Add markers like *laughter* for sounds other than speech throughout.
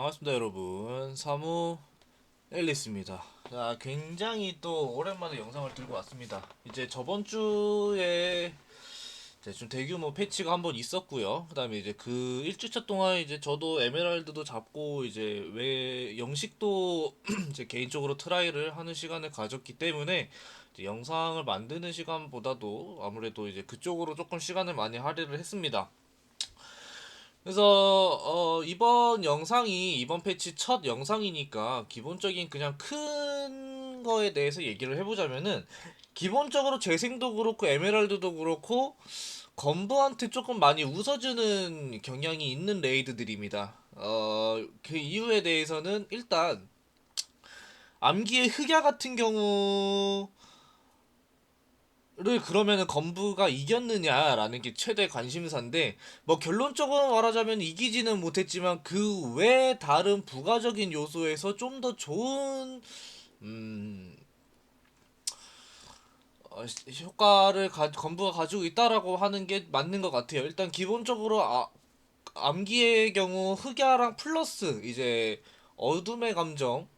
반갑습니다 여러분. 사무 앨리스입니다. 자 굉장히 또 오랜만에 영상을 들고 왔습니다. 이제 저번 주에 이제 좀 대규모 패치가 한 번 있었고요. 그 다음에 이제 그 1주차 동안 이제 저도 에메랄드도 잡고 이제 왜 영식도 *clears throat* 이제 개인적으로 트라이를 하는 시간을 가졌기 때문에 영상을 만드는 시간보다도 아무래도 이제 그쪽으로 조금 시간을 많이 할애를 했습니다 그래서 어, 이번 영상이 이번 패치 첫 영상이니까 기본적인 그냥 큰 거에 대해서 얘기를 해보자면은 기본적으로 재생도 그렇고 에메랄드도 그렇고 건부한테 조금 많이 웃어주는 경향이 있는 레이드들입니다. 어, 그 이유에 대해서는 일단 암기의 흑야 같은 경우 를 그러면은 건부가 이겼느냐라는 게 최대 관심사인데 뭐 결론적으로 말하자면 이기지는 못했지만 그 외 다른 부가적인 요소에서 좀 더 좋은 음 어, 시- 효과를 가, 건부가 가지고 있다라고 하는 게 맞는 것 같아요. 일단 기본적으로 아, 암기의 경우 흑야랑 플러스 이제 어둠의 감정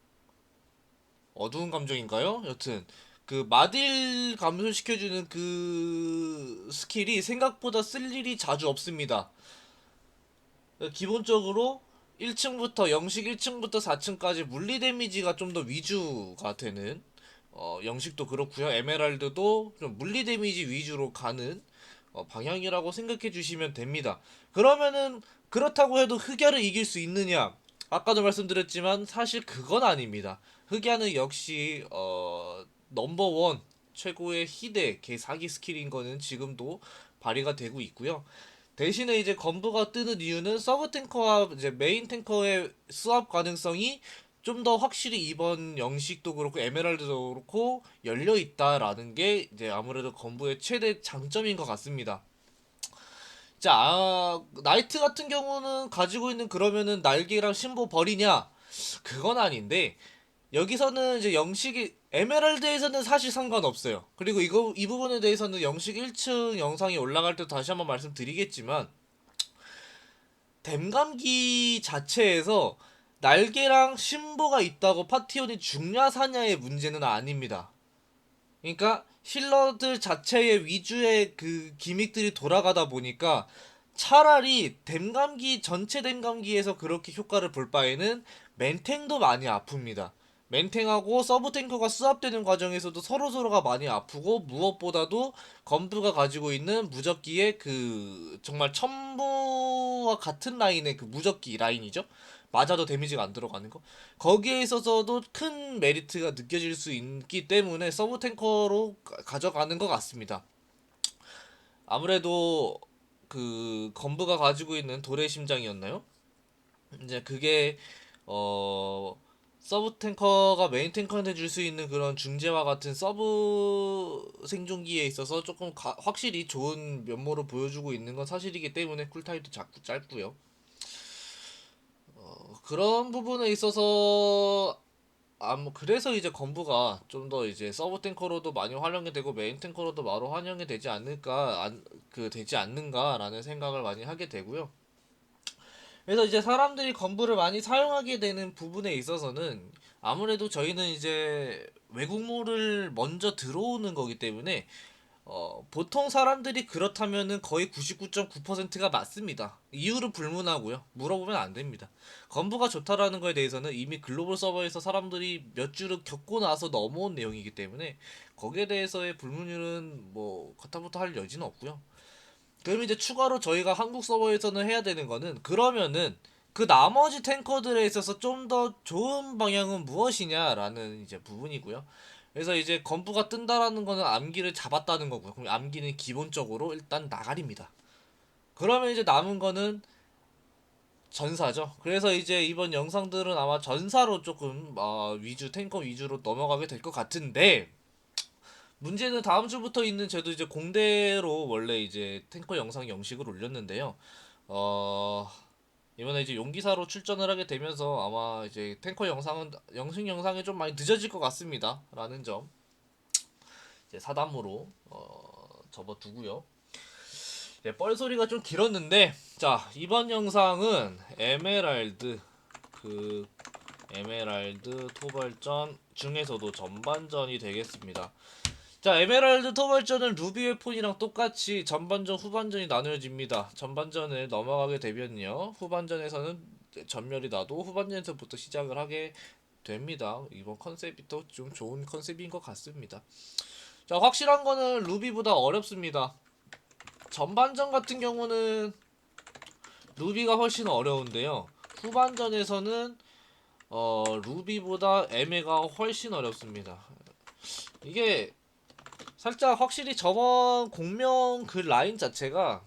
어두운 감정인가요? 여튼 그 마딜 감소시켜주는 그 스킬이 생각보다 쓸 일이 자주 없습니다. 기본적으로 1층부터 영식 1층부터 4층까지 물리 데미지가 좀 더 위주가 되는 어, 영식도 그렇고요. 에메랄드도 좀 물리 데미지 위주로 가는 어, 방향이라고 생각해 주시면 됩니다. 그러면은 그렇다고 해도 흑야를 이길 수 있느냐? 아까도 말씀드렸지만 사실 그건 아닙니다. 흑야는 역시 어, 넘버원 최고의 희대 개 사기 스킬인 거는 지금도 발휘가 되고 있고요. 대신에 이제 건부가 뜨는 이유는 서브 탱커와 이제 메인 탱커의 수합 가능성이 좀 더 확실히 이번 영식도 그렇고 에메랄드도 그렇고 열려 있다라는 게 이제 아무래도 건부의 최대 장점인 것 같습니다. 자, 아, 나이트 같은 경우는 가지고 있는 그러면은 날개랑 심보 버리냐? 그건 아닌데 여기서는 이제 영식이 에메랄드에서는 사실 상관없어요. 그리고 이거 이 부분에 대해서는 영식 1층 영상이 올라갈 때 다시 한번 말씀드리겠지만 댐감기 자체에서 날개랑 심보가 있다고 파티온이 죽냐 사냐의 문제는 아닙니다. 그러니까 힐러들 자체의 위주의 그 기믹들이 돌아가다 보니까 차라리 댐감기 전체 댐감기에서 그렇게 효과를 볼 바에는 멘탱도 많이 아픕니다. 멘탱하고 서브 탱커가 수합되는 과정에서도 서로서로가 많이 아프고 무엇보다도 건부가 가지고 있는 무적기의 그 정말 첨부와 같은 라인의 그 무적기 라인이죠. 맞아도 데미지가 안 들어가는 거. 거기에 있어서도 큰 메리트가 느껴질 수 있기 때문에 서브 탱커로 가- 가져가는 것 같습니다. 아무래도 그 건부가 가지고 있는 돌의 심장이었나요? 이제 그게 어 서브 탱커가 메인 탱커한테 줄 수 있는 그런 중재와 같은 서브 생존기에 있어서 조금 가- 확실히 좋은 면모를 보여주고 있는 건 사실이기 때문에 쿨타임도 자꾸 짧고요. 어, 그런 부분에 있어서 아무 그래서 이제 건부가 좀 더 이제 서브 탱커로도 많이 활용이 되고 메인 탱커로도 바로 활용이 되지 않을까 안, 그 되지 않는가라는 생각을 많이 하게 되고요. 그래서 이제 사람들이 건부를 많이 사용하게 되는 부분에 있어서는 아무래도 저희는 이제 외국물을 먼저 들어오는 거기 때문에 어, 보통 사람들이 그렇다면은 거의 99.9%가 맞습니다. 이유를 불문하고요. 물어보면 안 됩니다. 건부가 좋다라는 거에 대해서는 이미 글로벌 서버에서 사람들이 몇 주를 겪고 나서 넘어온 내용이기 때문에 거기에 대해서의 불문율은 뭐 그렇다부터 할 여지는 없고요. 그럼 이제 추가로 저희가 한국 서버에서는 해야 되는 거는 그러면은 그 나머지 탱커들에 있어서 좀 더 좋은 방향은 무엇이냐라는 이제 부분이고요. 그래서 이제 건부가 뜬다라는 거는 암기를 잡았다는 거고요. 그럼 암기는 기본적으로 일단 나가리입니다. 그러면 이제 남은 거는 전사죠. 그래서 이제 이번 영상들은 아마 전사로 조금 어, 위주 탱커 위주로 넘어가게 될 것 같은데 문제는 다음 주부터 있는 저도 이제 공대로 원래 이제 탱커 영상 영식을 올렸는데요. 어 이번에 이제 용기사로 출전을 하게 되면서 아마 이제 탱커 영상은 영식 영상이 좀 많이 늦어질 것 같습니다. 라는 점 이제 사담으로 어 접어두고요. 네, 뻘소리가 좀 길었는데 자 이번 영상은 에메랄드 그 에메랄드 토벌전 중에서도 전반전이 되겠습니다. 자, 에메랄드 토벌전은 루비 웨폰이랑 똑같이 전반전, 후반전이 나누어집니다. 전반전을 넘어가게 되면요. 후반전에서는 전멸이 나도 후반전에서부터 시작을 하게 됩니다. 이번 컨셉이 또 좀 좋은 컨셉인 것 같습니다. 자, 확실한 거는 루비보다 어렵습니다. 전반전 같은 경우는 루비가 훨씬 어려운데요. 후반전에서는 어, 루비보다 에메가 훨씬 어렵습니다. 이게 살짝 확실히 저번 공명 그 라인 자체가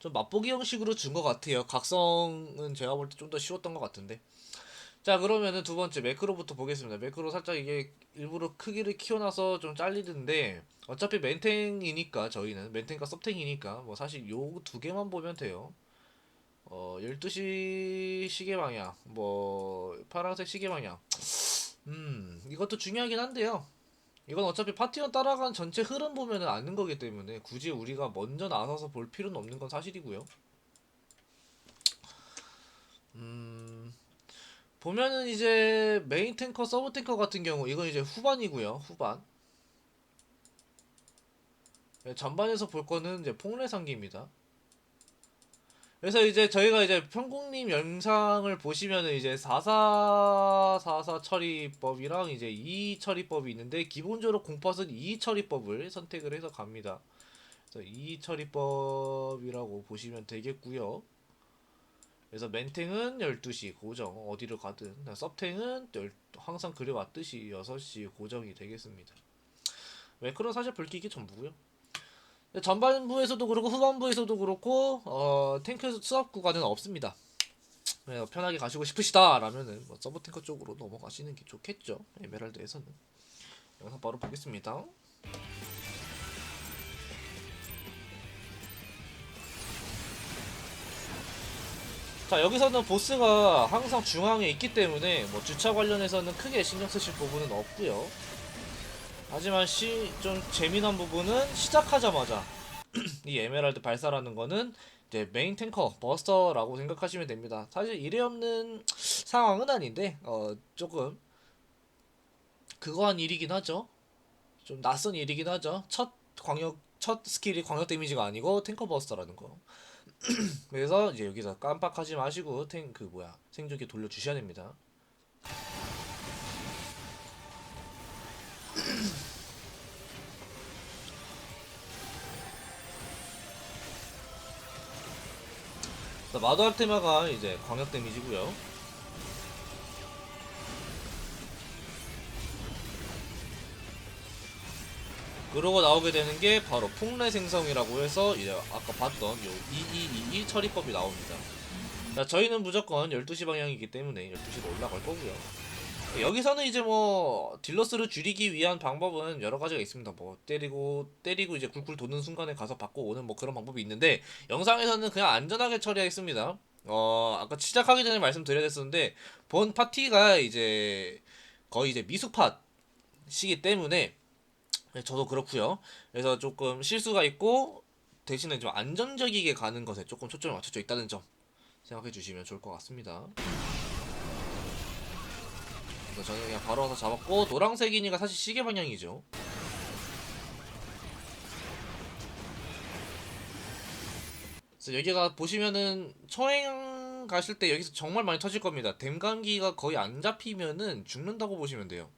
좀 맛보기 형식으로 준 것 같아요. 각성은 제가 볼 때 좀 더 쉬웠던 것 같은데. 자 그러면은 두 번째 매크로부터 보겠습니다. 매크로 살짝 이게 일부러 크기를 키워놔서 좀 잘리는데 어차피 멘탱이니까 저희는 멘탱과 섭탱이니까 뭐 사실 요 두 개만 보면 돼요. 어 12시 시계 방향 뭐 파란색 시계 방향 음 이것도 중요하긴 한데요. 이건 어차피 파티원 따라간 전체 흐름 보면은 아는 거기 때문에 굳이 우리가 먼저 나서서 볼 필요는 없는 건 사실이고요. 음, 보면은 이제 메인 탱커, 서브 탱커 같은 경우 이건 이제 후반이고요. 후반. 네, 전반에서 볼 거는 이제 폭래 상기입니다. 그래서 이제 저희가 이제 평국님 영상을 보시면은 이제 44 44 처리법이랑 이제 2 처리법이 있는데 기본적으로 공팟은 2 처리법을 선택을 해서 갑니다. 그래서 2 처리법이라고 보시면 되겠고요. 그래서 맨탱은 12시 고정 어디를 가든 섭탱은 열- 항상 그려왔듯이 6시 고정이 되겠습니다. 매크로는 사실 불키기 전부고요. 전반부에서도 그렇고 후반부에서도 그렇고 어, 탱크 수업 구간은 없습니다. 그래서 편하게 가시고 싶으시다라면은 뭐 서브 탱커 쪽으로 넘어가시는 게 좋겠죠. 에메랄드에서는 영상 바로 보겠습니다. 자 여기서는 보스가 항상 중앙에 있기 때문에 뭐 주차 관련해서는 크게 신경 쓰실 부분은 없고요. 하지만 시, 좀 재미난 부분은 시작하자마자 *clears throat* 이 에메랄드 발사라는 거는 이제 메인 탱커 버스터라고 생각하시면 됩니다. 사실 이래 없는 상황은 아닌데 어 조금 그거한 일이긴 하죠. 좀 낯선 일이긴 하죠. 첫 광역 첫 스킬이 광역 데미지가 아니고 탱커 버스터라는 거. *clears throat* 그래서 이제 여기서 깜빡하지 마시고 탱 그 뭐야 생존기 돌려 주셔야 됩니다. 자, 마도 알테마가 이제 광역 데미지고요. 그러고 나오게 되는 게 바로 풍래 생성이라고 해서 이제 아까 봤던 요 2222 처리법이 나옵니다. 자, 저희는 무조건 12시 방향이기 때문에 12시로 올라갈 거고요. 여기서는 이제 뭐 딜러스를 줄이기 위한 방법은 여러 가지가 있습니다. 뭐 때리고 때리고 이제 굴굴 도는 순간에 가서 받고 오는 뭐 그런 방법이 있는데 영상에서는 그냥 안전하게 처리하겠습니다. 어 아까 시작하기 전에 말씀드려야 됐었는데 본 파티가 이제 거의 이제 미숙팟 시기 때문에 저도 그렇고요. 그래서 조금 실수가 있고 대신에 좀 안정적이게 가는 것에 조금 초점을 맞춰져 있다는 점 생각해 주시면 좋을 것 같습니다. 그래서 저는 그냥 바로 와서 잡았고 노란색이니까 사실 시계 방향이죠. 그래서 여기가 보시면은 초행 가실 때 여기서 정말 많이 터질 겁니다. 댐감기가 거의 안 잡히면은 죽는다고 보시면 돼요.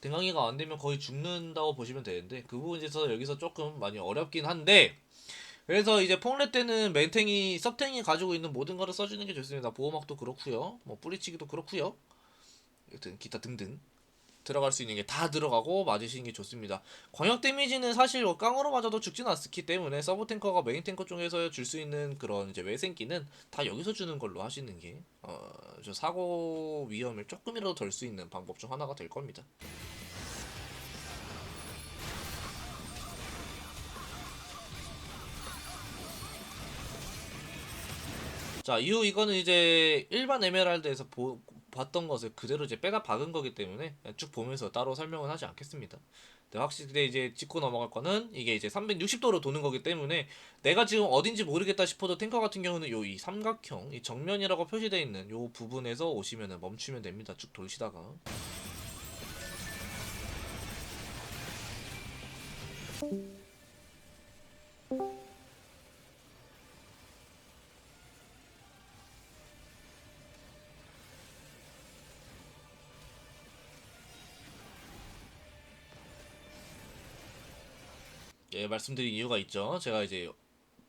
댐감기가 안 되면 거의 죽는다고 보시면 되는데 그 부분에서 여기서 조금 많이 어렵긴 한데 그래서 이제 폭레 때는 멘탱이 섭탱이 가지고 있는 모든 거를 써주는 게 좋습니다. 보호막도 그렇고요, 뭐 뿌리치기도 그렇고요, 여튼 기타 등등 들어갈 수 있는 게 다 들어가고 맞으시는 게 좋습니다. 광역 데미지는 사실 뭐 깡으로 맞아도 죽진 않기 때문에 서브 탱커가 메인 탱커 쪽에서 줄 수 있는 그런 이제 외생기는 다 여기서 주는 걸로 하시는 게 어, 저 사고 위험을 조금이라도 덜 수 있는 방법 중 하나가 될 겁니다. 자, 이후 이거는 이제 일반 에메랄드에서 보, 봤던 것을 그대로 이제 빼다 박은 거기 때문에 쭉 보면서 따로 설명은 하지 않겠습니다. 확실히 이제 짚고 넘어갈 거는 이게 이제 360도로 도는 거기 때문에 내가 지금 어딘지 모르겠다 싶어도 탱커 같은 경우는 요 이 삼각형 이 정면이라고 표시되어 있는 요 부분에서 오시면은 멈추면 됩니다. 쭉 돌시다가 예, 말씀드린 이유가 있죠. 제가 이제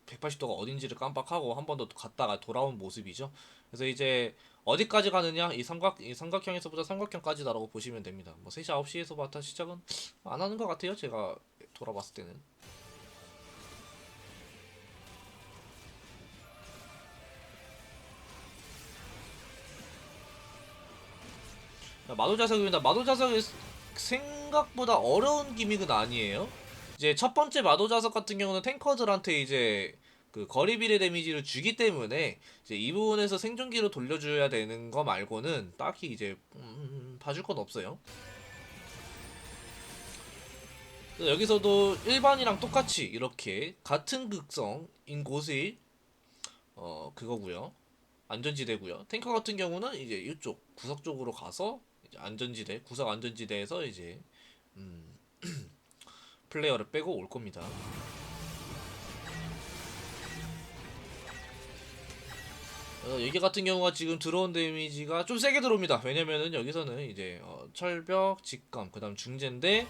180도가 어딘지를 깜빡하고 한 번 더 갔다가 돌아온 모습이죠. 그래서 이제 어디까지 가느냐? 이 삼각 이 삼각형에서부터 삼각형까지다라고 보시면 됩니다. 뭐 3시 9시에서부터 시작은 안 하는 것 같아요. 제가 돌아봤을 때는. 마도자석입니다. 마도자석이 생각보다 어려운 기믹은 아니에요. 이제 첫 번째 마도자석 같은 경우는 탱커들한테 이제 그 거리 비례 데미지를 주기 때문에 이제 이 부분에서 생존기로 돌려줘야 되는 거 말고는 딱히 이제 음, 봐줄 건 없어요. 여기서도 일반이랑 똑같이 이렇게 같은 극성인 곳이 어 그거고요. 안전지대고요. 탱커 같은 경우는 이제 이쪽 구석 쪽으로 가서 안전지대, 구석 안전지대에서 이제 음 플레이어를 빼고 올 겁니다. 어, 여기 같은 경우가 지금 들어온 데미지가 좀 세게 들어옵니다. 왜냐면은 여기서는 이제 어, 철벽, 직감, 그 다음 중재인데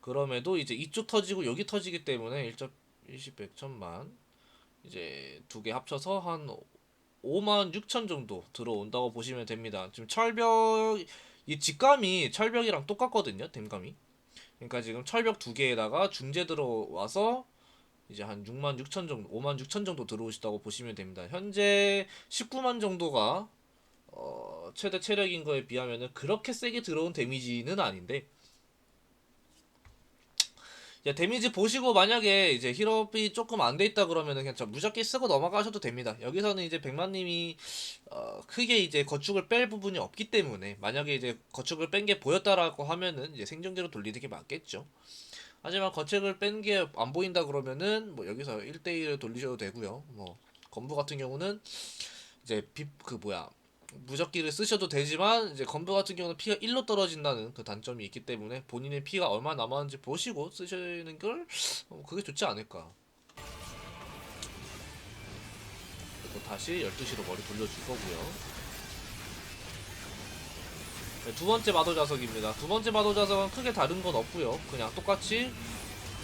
그럼에도 이제 이쪽 터지고 여기 터지기 때문에 1점 1 100, 1000만 이제 두 개 합쳐서 한 5만 6천 정도 들어온다고 보시면 됩니다. 지금 철벽 이 직감이 철벽이랑 똑같거든요. 댐감이. 그러니까 지금 철벽 두 개에다가 중재 들어와서 이제 한 6만 6천 정도, 5만 6천 정도 들어오시다고 보시면 됩니다. 현재 19만 정도가 어, 최대 체력인 거에 비하면은 그렇게 세게 들어온 데미지는 아닌데 야, 데미지 보시고 만약에 이제 힐업이 조금 안 돼 있다 그러면은 그냥 저 무작위 쓰고 넘어가셔도 됩니다. 여기서는 이제 백만님이 어, 크게 이제 거축을 뺄 부분이 없기 때문에 만약에 이제 거축을 뺀 게 보였다라고 하면은 이제 생존기로 돌리는 게 맞겠죠. 하지만 거책을 뺀 게 안 보인다 그러면은 뭐 여기서 1대1 돌리셔도 되고요. 뭐 건부 같은 경우는 이제 비, 그 뭐야 무적기를 쓰셔도 되지만 이제 건부 같은 경우는 피가 1로 떨어진다는 그 단점이 있기 때문에 본인의 피가 얼마 남았는지 보시고 쓰시는 걸 어, 그게 좋지 않을까. 그리고 다시 12시로 머리 돌려줄 거고요. 네, 두 번째 마도 자석입니다. 두 번째 마도 자석은 크게 다른 건 없고요. 그냥 똑같이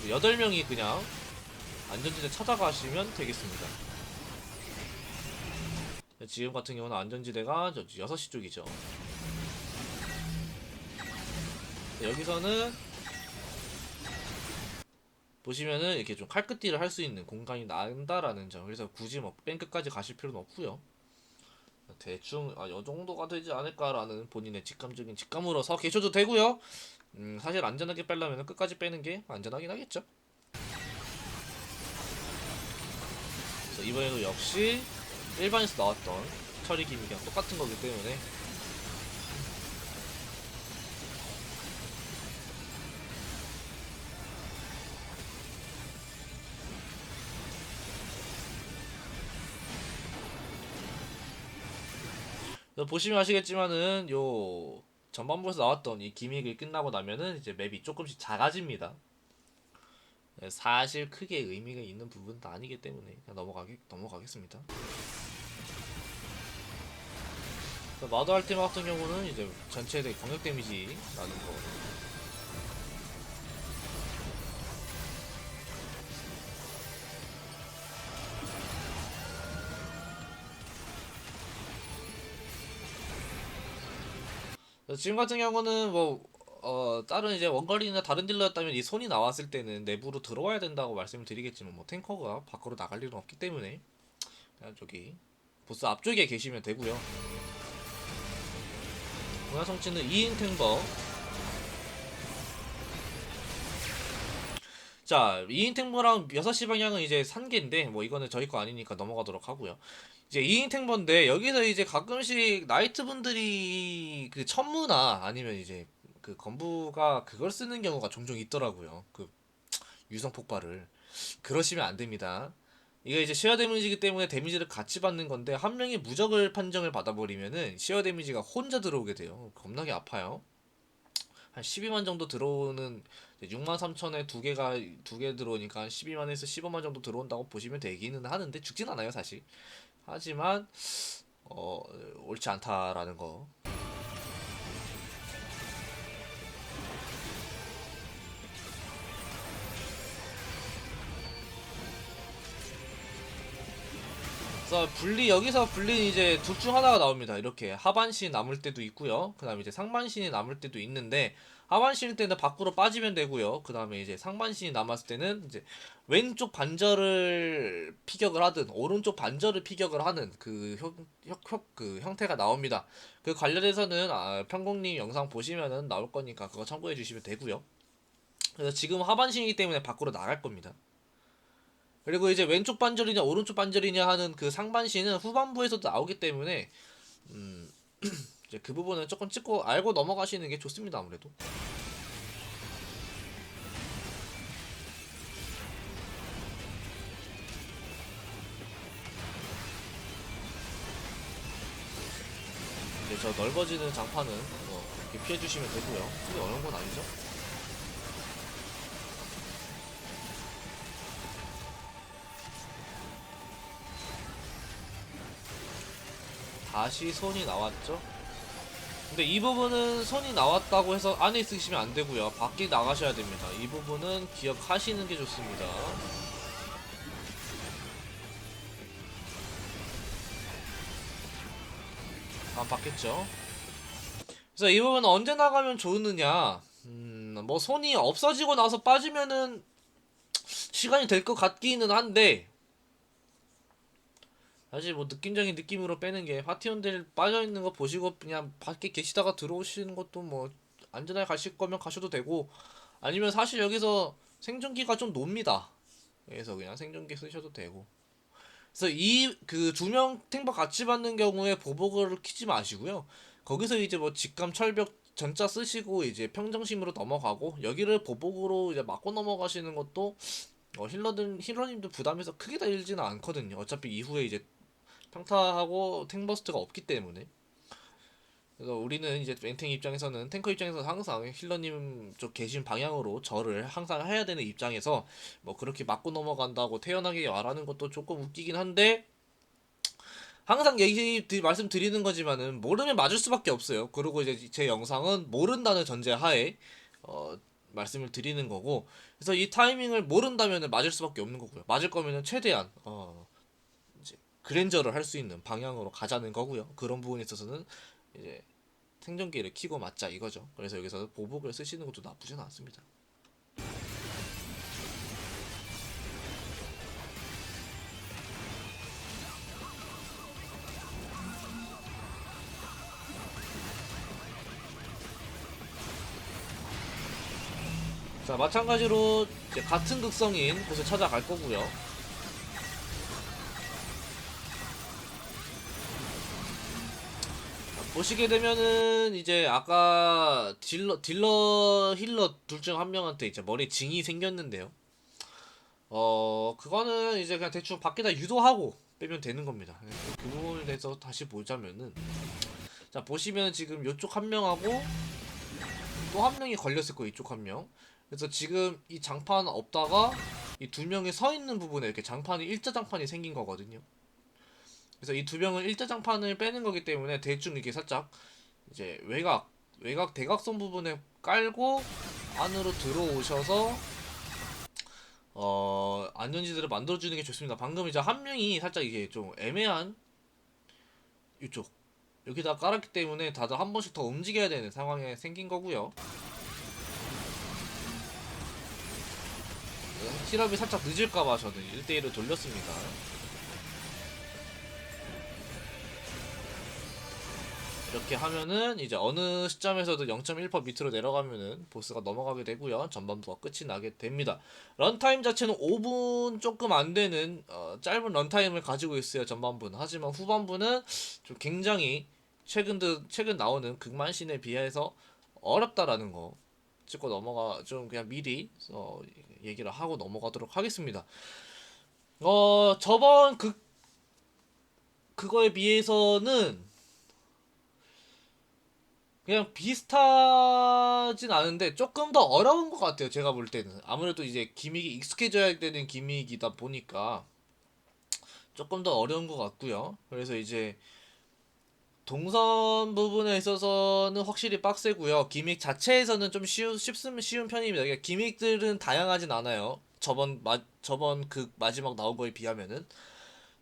8명이 그냥 안전지대 찾아가시면 되겠습니다. 네, 지금 같은 경우는 안전지대가 저 6시 쪽이죠. 네, 여기서는 보시면은 이렇게 좀 칼끝딜을 할 수 있는 공간이 난다라는 점. 그래서 굳이 뭐뺑 끝까지 가실 필요는 없고요. 대충 아, 요 정도가 되지 않을까라는 본인의 직감적인 직감으로 서 계셔도 되고요. 음, 사실 안전하게 빼려면 끝까지 빼는 게 안전하긴 하겠죠. 그래서 이번에도 역시 일반에서 나왔던 처리 기믹이랑 똑같은 거기 때문에 보시면 아시겠지만은 요 전반부에서 나왔던 이 기믹이 끝나고 나면은 이제 맵이 조금씩 작아집니다. 네, 사실 크게 의미가 있는 부분도 아니기 때문에 넘어가겠 넘어가겠습니다. 마더 알테마 같은 경우는 이제 전체에 대해 공격 데미지 나는 거. 지금 같은 경우는 뭐 어, 다른 이제 원거리나 다른 딜러였다면 이 손이 나왔을 때는 내부로 들어와야 된다고 말씀을 드리겠지만 뭐 탱커가 밖으로 나갈 일은 없기 때문에 그냥 저기 보스 앞쪽에 계시면 되고요. 문화 성취는 2인 탱버 자, 2인 탱버랑 6시 방향은 이제 산개인데, 뭐 이거는 저희 거 아니니까 넘어가도록 하고요. 이제 2인 탱버인데, 여기서 이제 가끔씩 나이트 분들이 그 천무나 아니면 이제 그 건부가 그걸 쓰는 경우가 종종 있더라고요. 그 유성 폭발을. 그러시면 안 됩니다. 이게 이제 시어 데미지이기 때문에 데미지를 같이 받는 건데, 한 명이 무적을 판정을 받아버리면은 시어 데미지가 혼자 들어오게 돼요. 겁나게 아파요. 한 12만 정도 들어오는 6만 3천에 두 개가 두 개 들어오니까 한 12만에서 15만 정도 들어온다고 보시면 되기는 하는데 죽진 않아요 사실. 하지만 어 옳지 않다라는 거. 그래서 분리 여기서 분리는 이제 둘 중 하나가 나옵니다. 이렇게 하반신 남을 때도 있고요. 그다음에 이제 상반신이 남을 때도 있는데 하반신일 때는 밖으로 빠지면 되고요. 그다음에 이제 상반신이 남았을 때는 이제 왼쪽 반절을 피격을 하든 오른쪽 반절을 피격을 하는 그, 형- 그 형태가 나옵니다. 그 관련해서는 아, 평공님 영상 보시면은 나올 거니까 그거 참고해 주시면 되고요. 그래서 지금 하반신이기 때문에 밖으로 나갈 겁니다. 그리고 이제 왼쪽 반절이냐 오른쪽 반절이냐 하는 그 상반신은 후반부에서도 나오기 때문에 음 *clears throat* 이제 그 부분은 조금 찍고 알고 넘어가시는 게 좋습니다 아무래도. 저 넓어지는 장판은 뭐 이렇게 피해 주시면 되고요. 크게 어려운 건 아니죠 다시 손이 나왔죠. 근데 이 부분은 손이 나왔다고 해서 안에 있으시면 안 되고요. 밖에 나가셔야 됩니다. 이 부분은 기억하시는 게 좋습니다. 안 받겠죠. 그래서 이 부분은 언제 나가면 좋느냐? 음, 뭐 손이 없어지고 나서 빠지면은 시간이 될 것 같기는 한데 사실 뭐 느낌적인 느낌으로 빼는 게 파티원들 빠져 있는 거 보시고 그냥 밖에 계시다가 들어오시는 것도 뭐 안전하게 가실 거면 가셔도 되고 아니면 사실 여기서 생존기가 좀 놉니다. 그래서 그냥 생존기 쓰셔도 되고. 그래서 이 그 두 명 탱버 같이 받는 경우에 보복을 키지 마시고요. 거기서 이제 뭐 직감 철벽 전자 쓰시고 이제 평정심으로 넘어가고 여기를 보복으로 이제 맞고 넘어가시는 것도 어, 힐러들 힐러님들 부담해서 크게 달지는 않거든요. 어차피 이후에 이제 평타하고 탱버스트가 없기 때문에 그래서 우리는 이제 멘탱 입장에서는 탱커 입장에서 항상 힐러님 쪽 계신 방향으로 절을 항상 해야 되는 입장에서 뭐 그렇게 맞고 넘어간다고 태연하게 말하는 것도 조금 웃기긴 한데 항상 얘기 드- 말씀드리는 거지만은 모르면 맞을 수밖에 없어요. 그리고 이제 제 영상은 모른다는 전제 하에 어 말씀을 드리는 거고 그래서 이 타이밍을 모른다면은 맞을 수밖에 없는 거고요. 맞을 거면은 최대한 어 그랜저를 할 수 있는 방향으로 가자는 거고요. 그런 부분에 있어서는 이제 생존기를 키고 맞자 이거죠. 그래서 여기서 보복을 쓰시는 것도 나쁘진 않습니다. 자 마찬가지로 같은 극성인 곳을 찾아갈 거고요. 보시게 되면은 이제 아까 딜러 딜러 힐러 둘 중 한 명한테 이제 머리 징이 생겼는데요. 어 그거는 이제 그냥 대충 밖에다 유도하고 빼면 되는 겁니다. 그 부분에 대해서 다시 보자면은 자 보시면 지금 요쪽 한 명하고 또 한 명이 걸렸을 거예요 이쪽 한 명. 그래서 지금 이 장판 없다가 이 두 명이 서 있는 부분에 이렇게 장판이 일자 장판이 생긴 거거든요. 그래서 이 두 명은 일자 장판을 빼는 거기 때문에 대충 이렇게 살짝 이제 외곽 외곽 대각선 부분에 깔고 안으로 들어오셔서 어 안전지대를 만들어주는 게 좋습니다. 방금 이제 한 명이 살짝 이게 좀 애매한 이쪽 여기다 깔았기 때문에 다들 한 번씩 더 움직여야 되는 상황에 생긴 거고요. 힐업이 살짝 늦을까봐 저는 1대1을 돌렸습니다. 이렇게 하면은 이제 어느 시점에서도 0.1% 밑으로 내려가면은 보스가 넘어가게 되고요. 전반부가 끝이 나게 됩니다. 런타임 자체는 5분 조금 안 되는 어, 짧은 런타임을 가지고 있어요. 전반부는. 하지만 후반부는 좀 굉장히 최근 드, 최근 나오는 극만신에 비해서 어렵다라는 거 찍고 넘어가 좀 그냥 미리 어, 얘기를 하고 넘어가도록 하겠습니다. 어 저번 그 그거에 비해서는 그냥 비슷하진 않은데 조금 더 어려운 것 같아요. 제가 볼 때는 아무래도 이제 기믹이 익숙해져야 되는 기믹이다 보니까 조금 더 어려운 것 같고요. 그래서 이제 동선 부분에 있어서는 확실히 빡세고요. 기믹 자체에서는 좀 쉬우, 쉽으면 쉬운 편입니다. 그러니까 기믹들은 다양하진 않아요. 저번 마, 저번 그 마지막 나온 거에 비하면은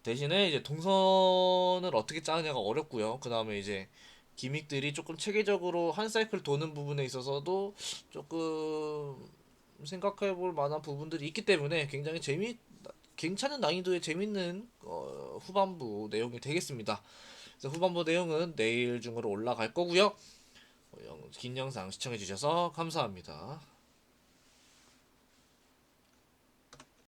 대신에 이제 동선을 어떻게 짜느냐가 어렵고요. 그 다음에 이제 기믹들이 조금 체계적으로 한 사이클 도는 부분에 있어서도 조금 생각해 볼 만한 부분들이 있기 때문에 굉장히 재미 괜찮은 난이도의 재밌는 어, 후반부 내용이 되겠습니다. 그래서 후반부 내용은 내일 중으로 올라갈 거고요. 어, 영- 긴 영상 시청해 주셔서 감사합니다.